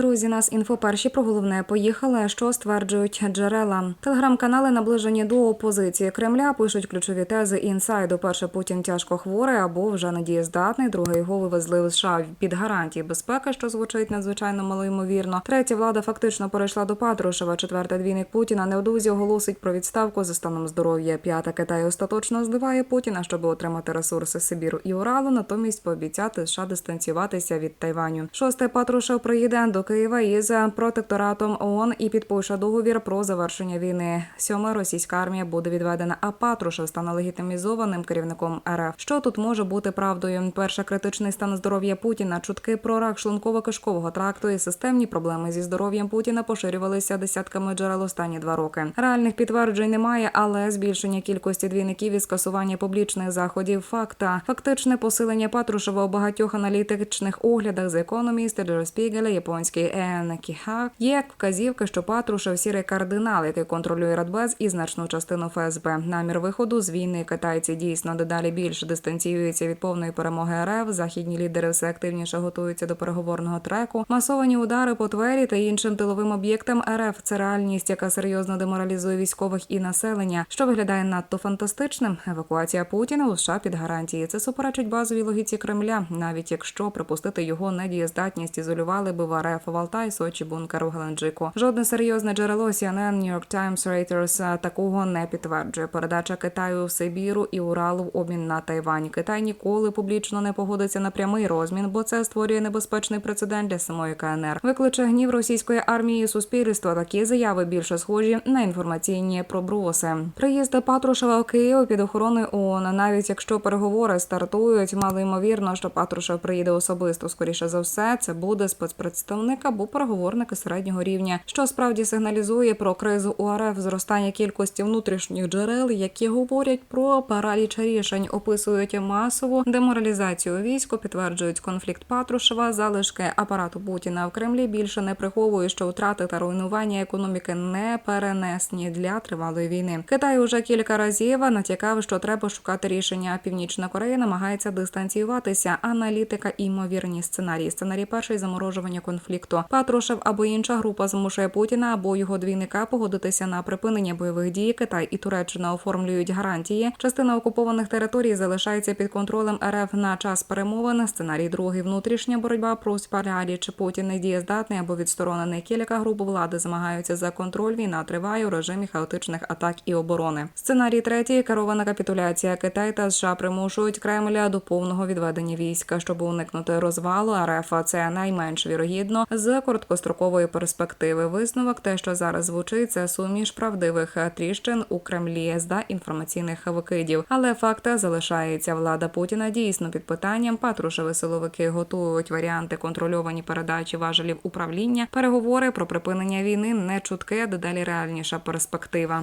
Друзі, нас інфо перші про головне поїхали. Що стверджують джерела? Телеграм-канали наближені до опозиції Кремля пишуть ключові тези інсайду. Перше Путін тяжко хворий або вже недієздатний. Друге його вивезли в США під гарантії безпеки, що звучить надзвичайно малоймовірно. Третє влада фактично перейшла до Патрушева. Четверте двійник Путіна невдовзі оголосить про відставку за станом здоров'я. П'яте Китай остаточно зливає Путіна, щоб отримати ресурси Сибіру і Уралу. Натомість пообіцяти США дистанціюватися від Тайваню. Шосте Патрушев приїде до Києва із протекторатом ООН і підпише договір про завершення війни. Сьоме російська армія буде відведена, а Патрушев стане легітимізованим керівником РФ. Що тут може бути правдою? Перше критичний стан здоров'я Путіна, чутки про рак шлунково-кишкового тракту і системні проблеми зі здоров'ям Путіна поширювалися десятками джерел останні два роки. Реальних підтверджень немає, але збільшення кількості двійників і скасування публічних заходів факта. Фактичне посилення Патрушева у багатьох аналітичних оглядах з економіст, Spiegel, японський ЕН Кіхак є вказівки, що Патрушев сірий кардинал, який контролює Радбез і значну частину ФСБ. Намір виходу з війни китайці дійсно дедалі більше дистанціюються від повної перемоги РФ. Західні лідери все активніше готуються до переговорного треку. Масовані удари по Твері та іншим тиловим об'єктам РФ це реальність, яка серйозно деморалізує військових і населення, що виглядає надто фантастичним. Евакуація Путіна у США під гарантії. Це суперечить базовій логіці Кремля, навіть якщо припустити його недієздатність, ізолювали би в РФ в Алтай, Сочі, бункер у Геленджику. Жодне серйозне джерело CNN, New York Times, Reuters такого не підтверджує. Передача Китаю в Сибіру і Уралу в обмін на Тайвань. Китай ніколи публічно не погодиться на прямий розмін, бо це створює небезпечний прецедент для самої КНР. Викличе гнів російської армії і суспільства. Такі заяви більше схожі на інформаційні проброси. Приїзд Патрушева в Київ під охороною ООН, навіть якщо переговори стартують, мало ймовірно, що Патрушев приїде особисто. Скоріше за все, це буде спецпредставник або переговорник середнього рівня, що справді сигналізує про кризу у зростання кількості внутрішніх джерел, які говорять про параліч рішень, описують масову деморалізацію війську, підтверджують конфлікт Патрушева, залишки апарату Путіна в Кремлі більше не приховують, що втрати та руйнування економіки не перенесні для тривалої війни. Китай уже кілька разів натякав, що треба шукати рішення. Північна Корея намагається дистанціюватися. Аналітика і ймовірні сценарії. Сценарій перший заморожування конфлікту. Патрушев або інша група змушує Путіна або його двійника погодитися на припинення бойових дій. Китай і Туреччина оформлюють гарантії. Частина окупованих територій залишається під контролем РФ на час перемовин. Сценарій другий внутрішня боротьба про спаралі чи Путін не дієздатний або відсторонений. Кілька груп влади змагаються за контроль. Війна триває у режимі хаотичних атак і оборони. Сценарій третій керована капітуляція. Китай та США примушують Кремля до повного відведення війська, щоб уникнути розвалу РФ. Це найменш вірогідно з короткострокової перспективи. Висновок, те, що зараз звучить, це суміш правдивих тріщин у Кремлі з інформаційних викидів. Але факт залишається. Влада Путіна дійсно під питанням. Патрушеви силовики готують варіанти контрольовані передачі важелів управління. Переговори про припинення війни не чутки, а дедалі реальніша перспектива.